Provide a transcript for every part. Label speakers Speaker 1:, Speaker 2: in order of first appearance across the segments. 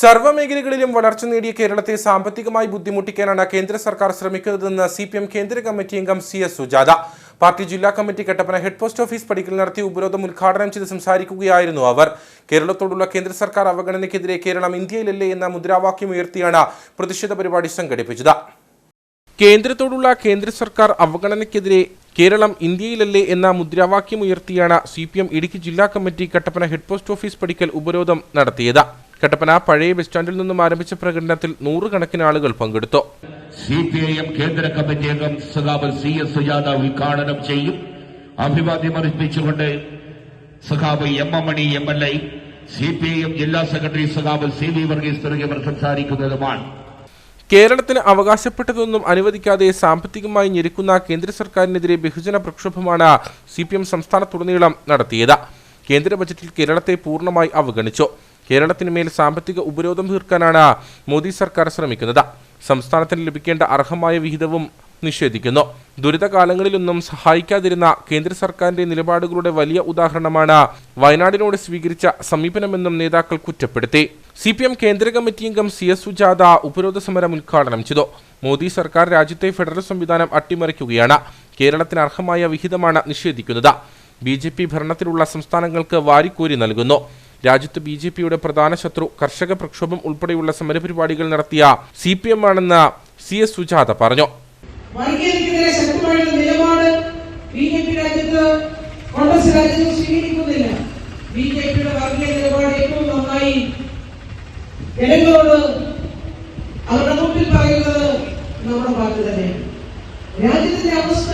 Speaker 1: സർവമേഖലകളിലും വളർച്ച നേടിയ കേരളത്തെ സാമ്പത്തികമായി ബുദ്ധിമുട്ടിക്കാനാണ് കേന്ദ്ര സർക്കാർ ശ്രമിക്കുന്നതെന്ന് സി പി എം കേന്ദ്ര കമ്മിറ്റി അംഗം സി എസ് സുജാത. പാർട്ടി ജില്ലാ committee Kattappana head post office പടിക്കൽ നടത്തിയ ഉപരോധം ഉദ്ഘാടനം ചെയ്ത് സംസാരിക്കുകയായിരുന്നു അവർ. കേരളത്തോടുള്ള കേന്ദ്ര സർക്കാർ അവഗണനയ്ക്കെതിരെ കേരളം ഇന്ത്യയിലല്ലേ എന്ന മുദ്രാവാക്യം ഉയർത്തിയാണ് പ്രതിഷേധ പരിപാടി സംഘടിപ്പിച്ചത്. കേന്ദ്രത്തോടുള്ള കേന്ദ്ര സർക്കാർ അവഗണനയ്ക്കെതിരെ കേരളം ഇന്ത്യയിലല്ലേ എന്ന മുദ്രാവാക്യം ഉയർത്തിയാണ് സി പി എം ഇടുക്കി ജില്ലാ committee Kattappana head post office പടിക്കൽ ഉപരോധം നടത്തിയത്. കട്ടപ്പന പഴയ ബസ് സ്റ്റാൻഡിൽ നിന്നും ആരംഭിച്ച പ്രകടനത്തിൽ നൂറുകണക്കിന് ആളുകൾ പങ്കെടുത്തു.
Speaker 2: സി പി ഐ എം കേന്ദ്ര കമ്മിറ്റി അംഗം സഖാവ് സി എസ് സുജാത ഉദ്ഘാടനം ചെയ്യും. അഭിവാദ്യം അർപ്പിച്ചുകൊണ്ട് സഖാവ് M M Mani M L A C P I M ജില്ലാ സെക്രട്ടറി സഖാവ് സി വി വർഗീസ് തുടങ്ങിയവർ സംസാരിക്കുന്നതുമാണ്.
Speaker 1: കേരളത്തിന് അവകാശപ്പെട്ടതൊന്നും അനുവദിക്കാതെ സാമ്പത്തികമായി ഞെരുക്കുന്ന കേന്ദ്ര സർക്കാരിനെതിരെ ബഹുജന പ്രക്ഷോഭമാണ് സി പി എം സംസ്ഥാനത്തുടനീളം നടത്തിയത്. കേന്ദ്ര ബജറ്റിൽ കേരളത്തെ പൂർണമായി അവഗണിച്ചു. കേരളത്തിന് മേൽ സാമ്പത്തിക ഉപരോധം തീർക്കാനാണ് മോദി സർക്കാർ ശ്രമിക്കുന്നത്. സംസ്ഥാനത്തിന് ലഭിക്കേണ്ട അർഹമായ വിഹിതവും നിഷേധിക്കുന്നു. ദുരിതകാലങ്ങളിലൊന്നും സഹായിക്കാതിരുന്ന കേന്ദ്ര സർക്കാരിന്റെ നിലപാടുകളുടെ വലിയ ഉദാഹരണമാണ് വയനാടിനോട് സ്വീകരിച്ച സമീപനമെന്നും നേതാക്കൾ കുറ്റപ്പെടുത്തി. സി പി എം കേന്ദ്ര കമ്മിറ്റി അംഗം സി എസ് സുജാത ഉപരോധ സമരം ഉദ്ഘാടനം ചെയ്തു. മോദി സർക്കാർ രാജ്യത്തെ ഫെഡറൽ സംവിധാനം അട്ടിമറിക്കുകയാണ്. കേരളത്തിന് അർഹമായ വിഹിതമാണ് നിഷേധിക്കുന്നത്. ബി ഭരണത്തിലുള്ള സംസ്ഥാനങ്ങൾക്ക് വാരിക്കോരി നൽകുന്നു. രാജ്യത്ത് ബി ജെ പിയുടെ പ്രധാന ശത്രു കർഷക പ്രക്ഷോഭം ഉൾപ്പെടെയുള്ള സമരപരിപാടികൾ നടത്തിയ സി പി എം ആണെന്ന് സി എസ് സുജാത പറഞ്ഞു.
Speaker 3: വർഗീയ ജനങ്ങളോട് അവരുടെ മുമ്പിൽ പറയുന്നത് നമ്മുടെ രാജ്യത്തിന്റെ അവസ്ഥ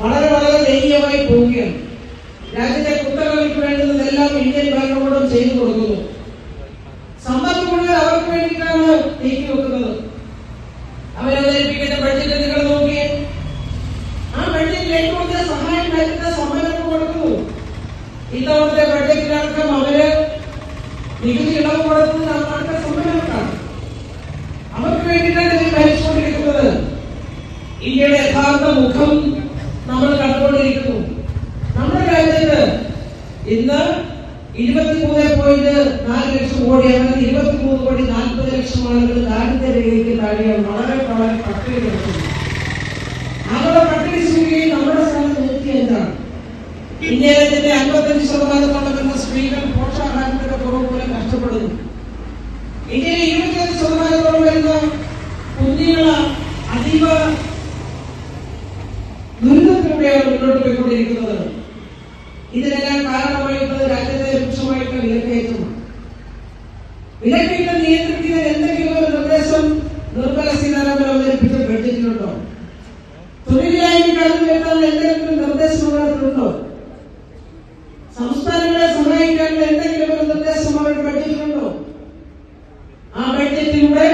Speaker 3: വളരെ വളരെ ദയനീയമായി പോവുകയാണ്. രാജ്യത്തെ കുത്തകൾക്ക് വേണ്ടുന്നതെല്ലാം ഇന്ത്യൻ ഭരണകൂടം ചെയ്തു കൊടുക്കുന്നു. സമ്പത്ത് മുഴുവൻ അവർക്ക് വേണ്ടിയിട്ടാണ് നീക്കി വെക്കുന്നത്. അവരവതരിപ്പിക്കുന്ന ബഡ്ജറ്റ് നിങ്ങൾ നോക്കിയേ. ആ ബഡ്ജറ്റിൽ ഏറ്റവും കൂടുതൽ സഹായം നൽകുന്ന സമ്മാനം കൊടുക്കുന്നു. ഇത്തവണത്തെ ബഡ്ജറ്റിലടക്കം അവർ നികുതി ഇളവ് കൊടുക്കുന്നത് അവർക്ക് നാട്ടിലെ അവർക്ക് വേണ്ടിയിട്ടാണ് ഇത് ഭരിച്ചുകൊണ്ടിരിക്കുന്നത്. ഇന്ത്യയുടെ യഥാർത്ഥ മുഖം നമ്മൾ കണ്ടുകൊണ്ടിരിക്കുന്നു നമ്മുടെ രാജ്യത്ത് ഇന്ന് ഇരുപത്തിമൂന്ന് പോയിന്റ് നാല് ലക്ഷം കോടിയാണ്. ഇരുപത്തിമൂന്ന് കോടി നാൽപ്പത് ലക്ഷം ആളുകൾ ദാരിദ്ര്യ രേഖയ്ക്ക് താഴെയാണ്. വളരെ വളരെ പട്ടിണി കിടക്കുന്നു. അവരുടെ പട്ടിണി സൂചികയിൽ നമ്മുടെ സ്ഥാനം നിർത്തി എന്താണ് ഇന്ത്യയിലെ തന്നെ അൻപത്തഞ്ച് ശതമാനത്തോളം സ്ത്രീകൾ പോഷകാഹാരത്തിന്റെ കുറവ് മൂലം കഷ്ടപ്പെടുന്നു ഇന്ത്യയിലെ ഇരുപത്തിയഞ്ച് ശതമാനത്തോളം വരുന്ന കുഞ്ഞുങ്ങൾ അതീവ ദുരിതത്തിലൂടെയാണ് മുന്നോട്ട് പോയിക്കൊണ്ടിരിക്കുന്നത്. ഇതിനെല്ലാം കാരണമായിട്ടുള്ളത് രാജ്യത്തെ രൂക്ഷമായിട്ടുള്ള വിലക്കയറ്റമാണ് വിലക്കയറ്റം നിയന്ത്രിക്കുന്ന എന്തെങ്കിലും ഒരു നിർദ്ദേശം നിർമ്മല സീതാരാമൻ അവതരിപ്പിച്ച ബഡ്ജറ്റിലുണ്ടോ? തൊഴിലില്ലായ്മ കടന്നു കേട്ടാൽ എന്തെങ്കിലും നിർദ്ദേശം അവതരിപ്പിച്ചിട്ടുണ്ടോ സംസ്ഥാനങ്ങളെ സഹായിക്കാനുള്ള എന്തെങ്കിലും ഒരു നിർദ്ദേശം അവരുടെ ബഡ്ജറ്റിലുണ്ടോ? ആ ബഡ്ജറ്റിലൂടെ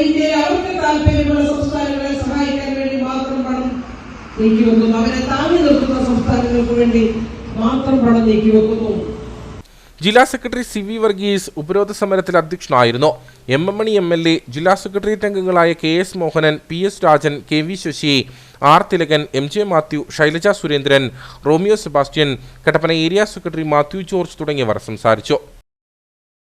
Speaker 3: ഇന്ത്യയിൽ അവർക്ക് താല്പര്യമുള്ള സംസ്ഥാനങ്ങളെ സഹായിക്കാൻ വേണ്ടി മാത്രം പണം നീക്കിവെക്കുന്നു അവരെ താങ്ങി നിർത്തുന്ന വേണ്ടി മാത്രം പണം നീക്കിവെക്കുന്നു
Speaker 1: ജില്ലാ സെക്രട്ടറി സി വി വർഗീസ് ഉപരോധ സമരത്തിൽ അധ്യക്ഷനായിരുന്നു. M M Mani M L A ജില്ലാ സെക്രട്ടേറിയറ്റ് അംഗങ്ങളായ K S Mohanan P S Rajan K V Sasi R Thilakan M J Mathew Shailaja Surendran Romeo Sebastian Kattappana area secretary Mathew George തുടങ്ങിയവർ സംസാരിച്ചു.